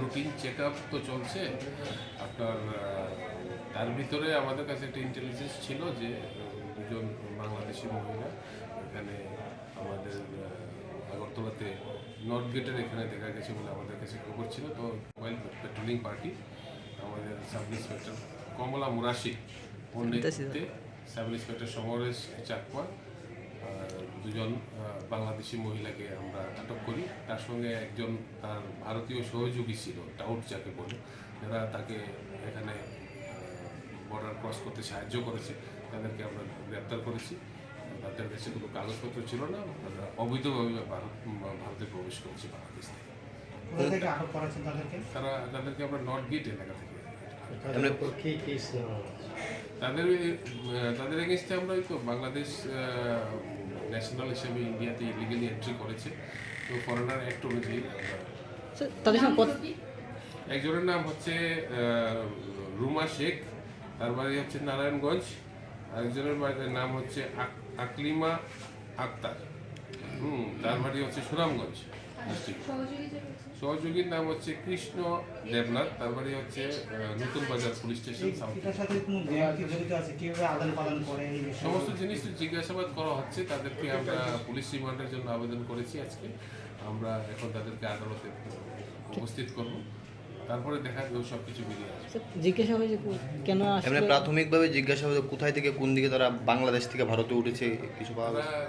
Routine check up তো চলছে। আপনার তার ভিতরে আমাদের কাছে একটা ইন্টেলিজেন্স ছিল যে দুজন বাংলাদেশি মহিলা এখানে আমাদের আগরতলাতে নর্থ গেটের এখানে দেখা গেছে বলে আমাদের কাছে খবর ছিল। তো মোবাইল পেট্রোলিং পার্টি আমাদের sub inspector Kamala Murashi sub inspector Samaresh Chakma দুজন বাংলাদেশি মহিলাকে আমরা আটক করি। তার সঙ্গে একজন তার ভারতীয় সহযোগী ছিল টাউট যাকে বলে। যারা তাকে এখানে বর্ডার ক্রস করতে সাহায্য করেছে তাদেরকে আমরা গ্রেপ্তার করেছি। তাদের কাছে কোনো কাগজপত্র ছিল না। তারা অবৈধভাবে ভারত ভারতে প্রবেশ করেছে বাংলাদেশ থেকে। তারা তাদেরকে আমরা নর্থ গেট এলাকা থেকে তাদের তাদের এগেনস্টে আমরা ওই তো বাংলাদেশ ন্যাশনাল হিসেবে ইন্ডিয়াতে ইলিগালি এন্ট্রি করেছে। তো ফরেনার অ্যাক্ট অনুযায়ী তাদের সঙ্গে একজনের নাম হচ্ছে রুমা শেখ তার বাড়ি হচ্ছে নারায়ণগঞ্জ। আরেকজনের বাড়ির নাম হচ্ছে আক- আকলিমা আক্তার। হুম তার বাড়ি হচ্ছে সুনামগঞ্জ। সহযোগীর নাম হচ্ছে কৃষ্ণ দেবনাথ তারপরে হচ্ছে নতুন বাজার পুলিশ স্টেশন সমস্ত জিনিস জিজ্ঞাসাবাদ করা হচ্ছে তাদেরকে আমরা পুলিশ রিমান্ডের জন্য আবেদন করেছি আজকে। আমরা এখন তাদেরকে আদালতে উপস্থিত করব। তারপরে দেখা যাবে সব কিছু বেরিয়ে আসবে। জিজ্ঞাসা হয়েছে কেন আসলে প্রাথমিকভাবে জিজ্ঞাসা হতো কোথায় থেকে কোন দিকে তারা বাংলাদেশ থেকে ভারতে উঠেছে কিছু পাওয়া গেছে? আপনার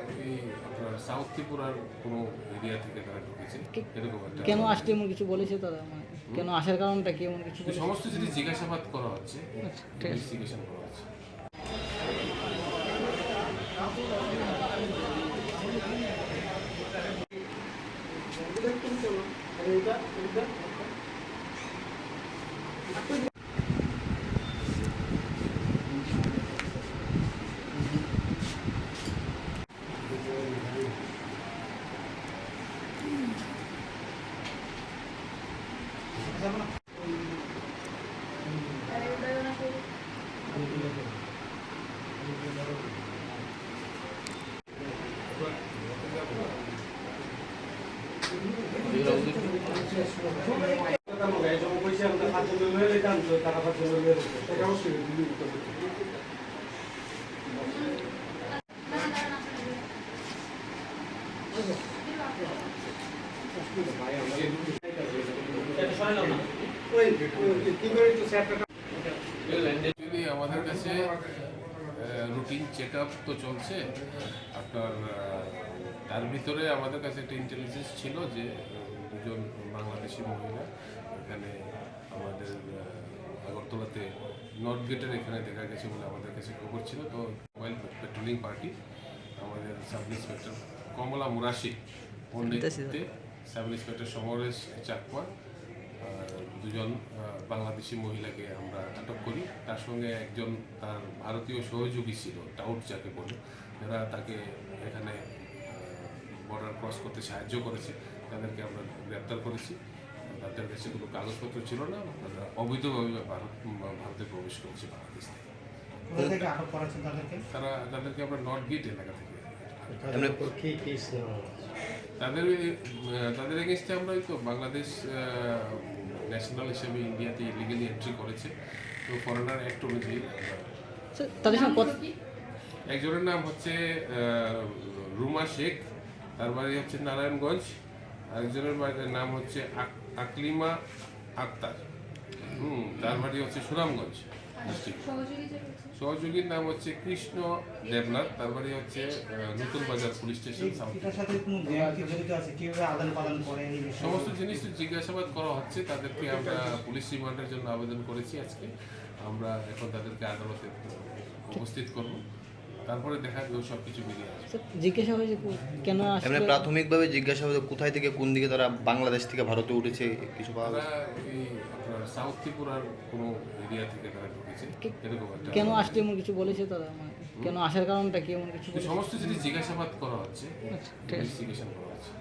সাউথ ত্রিপুরার কোনো এরিয়া থেকে তারা ঢুকেছে? এরকম একটা কেন আসতে এমন কিছু বলেছে তারা? মানে কেন আসার কারণটা কি এমন কিছু? সমস্ত যদি জিজ্ঞাসাবাদ করা হচ্ছে আচ্ছা, ঠিক আছে। ইনভেস্টিগেশন করা হচ্ছে অ্যাকচুয়ালি আমাদের কাছে রুটিন চেক আপ তো চলছে। আপনার তার ভিতরে আমাদের কাছে একটা ইন্টেলিজেন্স ছিল যে দুজন বাংলাদেশি মহিলা এখানে আমাদের আগরতলাতে নর্থ গেটের এখানে দেখা গেছে বলে আমাদের কাছে খবর ছিল। তো মোবাইল পেট্রোলিং পার্টি আমাদের সাব ইন্সপেক্টর কমলা মুরাশি নেতৃত্বে সাব ইন্সপেক্টর সমরেশ চাকমা দুজন বাংলাদেশি মহিলাকে আমরা আটক করি। তার সঙ্গে একজন তার ভারতীয় সহযোগী ছিল টাউট যাকে বলে। যারা তাকে এখানে বর্ডার ক্রস করতে সাহায্য করেছে তাদেরকে আমরা গ্রেপ্তার করেছি। তাদের কাছে কোনো কাগজপত্র ছিল না। তারা অবৈধভাবে ভারত ভারতে প্রবেশ করেছে বাংলাদেশ থেকে। কোথা থেকে আটক করেছেন তাদেরকে? তারা তাদেরকে আমরা নর্থ গেট এলাকা থেকে। তাদের তাদের এগেনস্টে আমরা তো বাংলাদেশ ন্যাশনাল হিসেবে ইন্ডিয়াতে ইলিগালি এন্ট্রি করেছে। তো ফরেনার অ্যাক্ট অনুযায়ী। তাদের সঙ্গে একজনের নাম হচ্ছে রুমা শেখ তার বাড়ি হচ্ছে নারায়ণগঞ্জ। আরেকজনের বাড়ির নাম হচ্ছে আক- আকলিমা আক্তার। হুম তার বাড়ি হচ্ছে সুনামগঞ্জ। ডিস্ট্রিক্ট সহযোগীর নাম হচ্ছে কৃষ্ণ দেবনাথ তার বাড়ি হচ্ছে আহ, নতুন বাজার পুলিশ স্টেশন সমস্ত জিনিস জিজ্ঞাসাবাদ করা হচ্ছে তাদেরকে আমরা পুলিশ রিমান্ডের জন্য আবেদন করেছি আজকে। আমরা এখন তাদেরকে আদালতে উপস্থিত করব। তারপরে দেখা যাবে সব কিছু বেরিয়ে আসবে। জিজ্ঞাসা হয়েছে কেন এমনি আসলে প্রাথমিকভাবে জিজ্ঞাসা হবে কোথায় থেকে কোন দিকে তারা বাংলাদেশ থেকে ভারতে উঠেছে কিছু পাওয়া সাউথ ত্রিপুরার কোনো এরিয়া থেকে তারা ঢুকেছে? এরকম একটা কেন আসতে এমন কিছু বলেছে তারা? মানে কেন আসার কারণটা কি এমন কিছু সমস্ত জিনিস জিজ্ঞাসাবাদ করা হচ্ছে। আচ্ছা। ইনভেস্টিগেশন করা হচ্ছে।